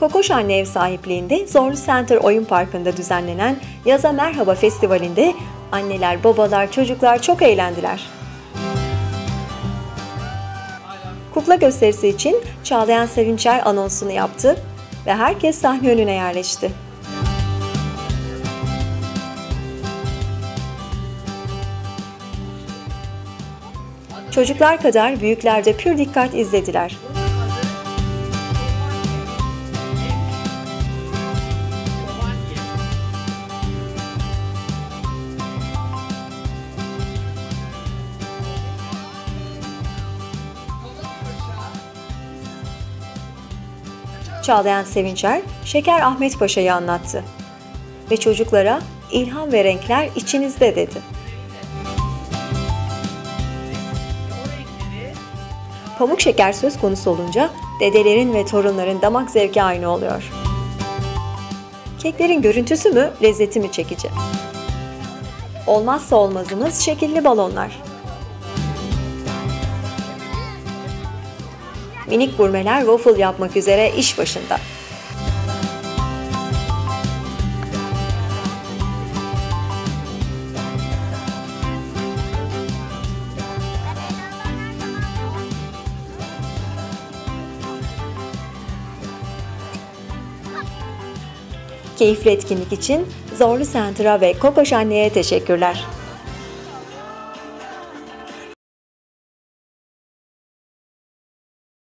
Kokoş Anne ev sahipliğinde Zorlu Center Oyun Parkı'nda düzenlenen Yaza Merhaba Festivali'nde anneler, babalar, çocuklar çok eğlendiler. Kukla gösterisi için Çağlayan Sevinçer anonsunu yaptı ve herkes sahne önüne yerleşti. Çocuklar kadar büyükler de pür dikkat izlediler. Çağlayan Sevinçer, Şeker Ahmet Paşa'yı anlattı. Ve çocuklara ilham ve renkler içinizde dedi. Pamuk şeker söz konusu olunca dedelerin ve torunların damak zevki aynı oluyor. Keklerin görüntüsü mü, lezzeti mi çekici? Olmazsa olmazımız şekilli balonlar. Minik gurmeler waffle yapmak üzere iş başında. Keyifli etkinlik için Zorlu Center'a ve Kokoş Anne'ye teşekkürler.